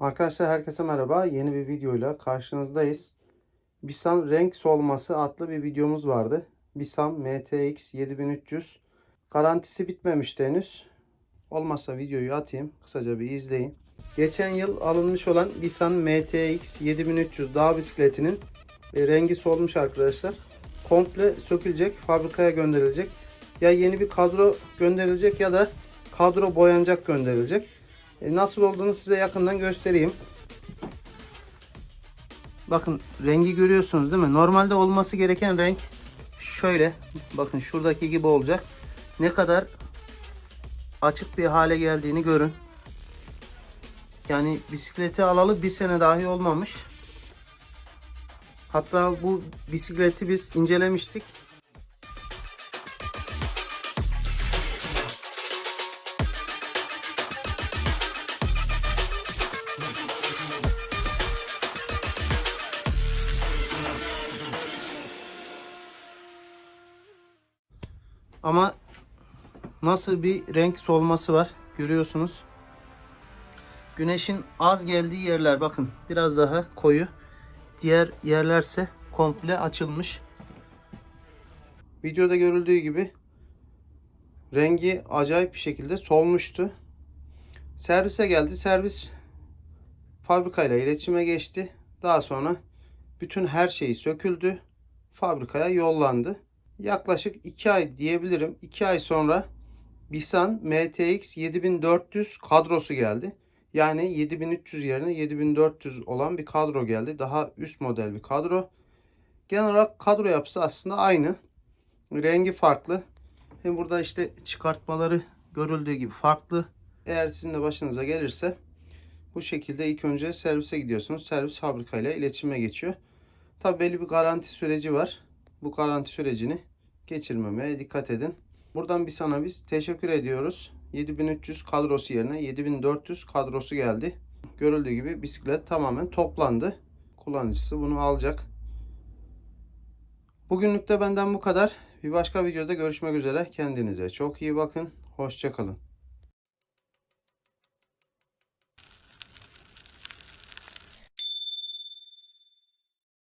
Arkadaşlar herkese merhaba. Yeni bir videoyla karşınızdayız. Bisan renk solması adlı bir videomuz vardı. Bisan MTX 7300. Garantisi bitmemişti henüz. Olmazsa videoyu atayım. Kısaca bir izleyin. Geçen yıl alınmış olan Bisan MTX 7300 dağ bisikletinin rengi solmuş arkadaşlar. Komple sökülecek, fabrikaya gönderilecek. Ya yeni bir kadro gönderilecek ya da kadro boyanacak gönderilecek. E, nasıl olduğunu size yakından göstereyim. Bakın rengi görüyorsunuz değil mi? Normalde olması gereken renk şöyle. Bakın şuradaki gibi olacak. Ne kadar açık bir hale geldiğini görün. Yani bisikleti alalı bir sene dahi olmamış. Hatta bu bisikleti biz incelemiştik. Ama nasıl bir renk solması var görüyorsunuz. Güneşin az geldiği yerler bakın biraz daha koyu. Diğer yerlerse komple açılmış. Videoda görüldüğü gibi rengi acayip bir şekilde solmuştu. Servise geldi. Servis fabrikayla iletişime geçti. Daha sonra bütün her şeyi söküldü. Fabrikaya yollandı. Yaklaşık 2 ay diyebilirim. 2 ay sonra Bisan MTX 7400 kadrosu geldi. Yani 7300 yerine 7400 olan bir kadro geldi. Daha üst model bir kadro. Genel olarak kadro yapısı aslında aynı. Rengi farklı. Hem burada işte çıkartmaları görüldüğü gibi farklı. Eğer sizin de başınıza gelirse bu şekilde ilk önce servise gidiyorsunuz. Servis fabrikayla iletişime geçiyor. Tabi belli bir garanti süreci var. Bu garanti sürecini geçirmemeye dikkat edin. Buradan bir sana biz teşekkür ediyoruz. 7300 kadrosu yerine 7400 kadrosu geldi. Görüldüğü gibi bisiklet tamamen toplandı. Kullanıcısı bunu alacak. Bugünlük de benden bu kadar. Bir başka videoda görüşmek üzere. Kendinize çok iyi bakın. Hoşçakalın.